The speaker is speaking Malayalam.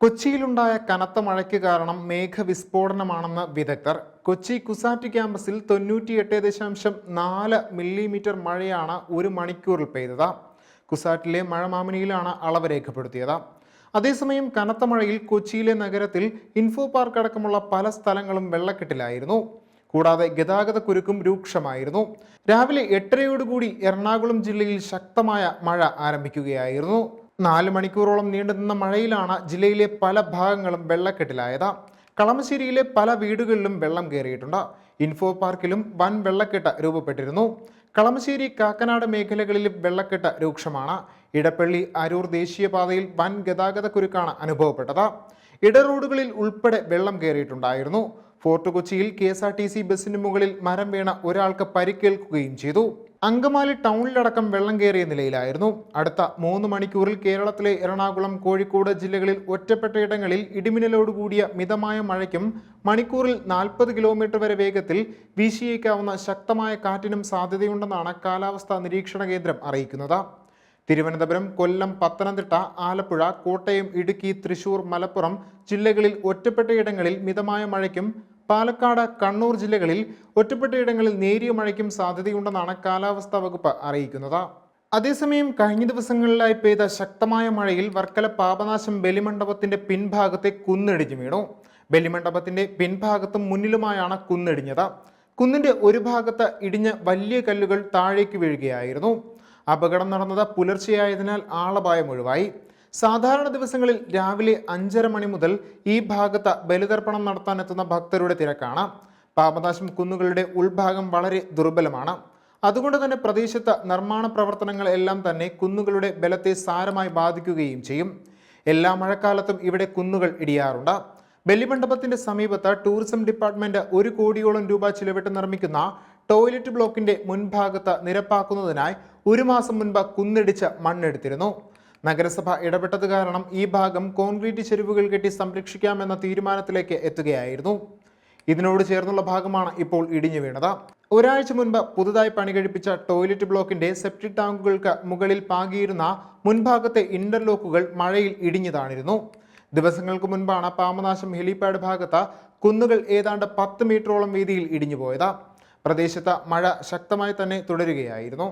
കൊച്ചിയിലുണ്ടായ കനത്ത മഴയ്ക്ക് കാരണം മേഘവിസ്ഫോടനമാണെന്ന് വിദഗ്ധർ. കൊച്ചി കുസാറ്റ് ക്യാമ്പസിൽ തൊണ്ണൂറ്റിയെട്ട് ദശാംശം നാല് മില്ലിമീറ്റർ മഴയാണ് ഒരു മണിക്കൂറിൽ പെയ്തത്. കുസാറ്റിലെ മഴമാമിനിയിലാണ് അളവ് രേഖപ്പെടുത്തിയത്. അതേസമയം കനത്ത മഴയിൽ കൊച്ചിയിലെ നഗരത്തിൽ ഇൻഫോ പാർക്ക് അടക്കമുള്ള പല സ്ഥലങ്ങളും വെള്ളക്കെട്ടിലായിരുന്നു. കൂടാതെ ഗതാഗത കുരുക്കും രൂക്ഷമായിരുന്നു. രാവിലെ എട്ടരയോടുകൂടി എറണാകുളം ജില്ലയിൽ ശക്തമായ മഴ ആരംഭിക്കുകയായിരുന്നു. നാല് മണിക്കൂറോളം നീണ്ടുനിന്ന മഴയിലാണ് ജില്ലയിലെ പല ഭാഗങ്ങളും വെള്ളക്കെട്ടിലായത്. കളമശ്ശേരിയിലെ പല വീടുകളിലും വെള്ളം കയറിയിട്ടുണ്ട്. ഇൻഫോ പാർക്കിലും വൻ വെള്ളക്കെട്ട് രൂപപ്പെട്ടിരുന്നു. കളമശ്ശേരി കാക്കനാട് മേഖലകളിലും വെള്ളക്കെട്ട് രൂക്ഷമാണ്. ഇടപ്പള്ളി അരൂർ ദേശീയപാതയിൽ വൻ ഗതാഗത കുരുക്കാണ് അനുഭവപ്പെട്ടത്. ഇടറോഡുകളിൽ ഉൾപ്പെടെ വെള്ളം കയറിയിട്ടുണ്ടായിരുന്നു. ഫോർട്ട് കൊച്ചിയിൽ K S R T C ബസിന് മുകളിൽ മരം വീണ ഒരാൾക്ക് പരിക്കേൽക്കുകയും ചെയ്തു. അങ്കമാലി ടൗണിലടക്കം വെള്ളം കയറിയ നിലയിലായിരുന്നു. അടുത്ത മൂന്ന് മണിക്കൂറിൽ കേരളത്തിലെ എറണാകുളം കോഴിക്കോട് ജില്ലകളിൽ ഒറ്റപ്പെട്ട ഇടങ്ങളിൽ ഇടിമിന്നലോടുകൂടിയ മിതമായ മഴയ്ക്കും മണിക്കൂറിൽ നാൽപ്പത് കിലോമീറ്റർ വരെ വേഗത്തിൽ വീശിയേക്കാവുന്ന ശക്തമായ കാറ്റിനും സാധ്യതയുണ്ടെന്നാണ് കാലാവസ്ഥാ നിരീക്ഷണ കേന്ദ്രം അറിയിക്കുന്നത്. തിരുവനന്തപുരം കൊല്ലം പത്തനംതിട്ട ആലപ്പുഴ കോട്ടയം ഇടുക്കി തൃശൂർ മലപ്പുറം ജില്ലകളിൽ ഒറ്റപ്പെട്ടയിടങ്ങളിൽ മിതമായ മഴയ്ക്കും പാലക്കാട് കണ്ണൂർ ജില്ലകളിൽ ഒറ്റപ്പെട്ടയിടങ്ങളിൽ നേരിയ മഴയ്ക്കും സാധ്യതയുണ്ടെന്നാണ് കാലാവസ്ഥാ വകുപ്പ് അറിയിക്കുന്നത്. അതേസമയം കഴിഞ്ഞ ദിവസങ്ങളിലായി പെയ്ത ശക്തമായ മഴയിൽ വർക്കല പാപനാശം ബലിമണ്ഡപത്തിന്റെ പിൻഭാഗത്തെ കുന്നിടിഞ്ഞു വീണു. ബലിമണ്ഡപത്തിന്റെ പിൻഭാഗത്തും മുന്നിലുമായാണ് കുന്നിടിഞ്ഞത്. കുന്നിന്റെ ഒരു ഭാഗത്ത് ഇടിഞ്ഞ വലിയ കല്ലുകൾ താഴേക്ക് വീഴുകയായിരുന്നു. അപകടം നടന്നത് പുലർച്ചെയായതിനാൽ ആളപായം ഒഴിവായി. സാധാരണ ദിവസങ്ങളിൽ രാവിലെ അഞ്ചര മണി മുതൽ ഈ ഭാഗത്ത് ബലിതർപ്പണം നടത്താനെത്തുന്ന ഭക്തരുടെ തിരക്കാണ്. പാപനാശം കുന്നുകളുടെ ഉൾഭാഗം വളരെ ദുർബലമാണ്. അതുകൊണ്ട് തന്നെ പ്രദേശത്ത് നിർമ്മാണ പ്രവർത്തനങ്ങൾ എല്ലാം തന്നെ കുന്നുകളുടെ ബലത്തെ സാരമായി ബാധിക്കുകയും ചെയ്യും. എല്ലാ മഴക്കാലത്തും ഇവിടെ കുന്നുകൾ ഇടിയാറുണ്ട്. ബലിമണ്ഡപത്തിന്റെ സമീപത്ത് ടൂറിസം ഡിപ്പാർട്ട്മെന്റ് ഒരു കോടിയോളം രൂപ ചിലവിട്ട് നിർമ്മിക്കുന്ന ടോയ്ലറ്റ് ബ്ലോക്കിന്റെ മുൻഭാഗത്ത് നിരപ്പാക്കുന്നതിനായി ഒരു മാസം മുൻപ് കുന്നിടിച്ച് മണ്ണെടുത്തിരുന്നു. നഗരസഭ ഇടപെട്ടത് കാരണം ഈ ഭാഗം കോൺക്രീറ്റ് ചെരുവുകൾ കെട്ടി സംരക്ഷിക്കാമെന്ന തീരുമാനത്തിലേക്ക് എത്തുകയായിരുന്നു. ഇതിനോട് ചേർന്നുള്ള ഭാഗമാണ് ഇപ്പോൾ ഇടിഞ്ഞു വീണത്. ഒരാഴ്ച മുൻപ് പുതുതായി പണികഴിപ്പിച്ച ടോയ്ലറ്റ് ബ്ലോക്കിന്റെ സെപ്റ്റിക് ടാങ്കുകൾക്ക് മുകളിൽ പാകിയിരുന്ന മുൻഭാഗത്തെ ഇന്റർലോക്കുകൾ മഴയിൽ ഇടിഞ്ഞു താണിരുന്നു ദിവസങ്ങൾക്ക് മുൻപാണ് പാമനാശം ഹെലിപാഡ് ഭാഗത്ത് കുന്നുകൾ ഏതാണ്ട് പത്ത് മീറ്ററോളം വീതിയിൽ ഇടിഞ്ഞുപോയത്. പ്രദേശത്ത് മഴ ശക്തമായി തന്നെ തുടരുകയായിരുന്നു.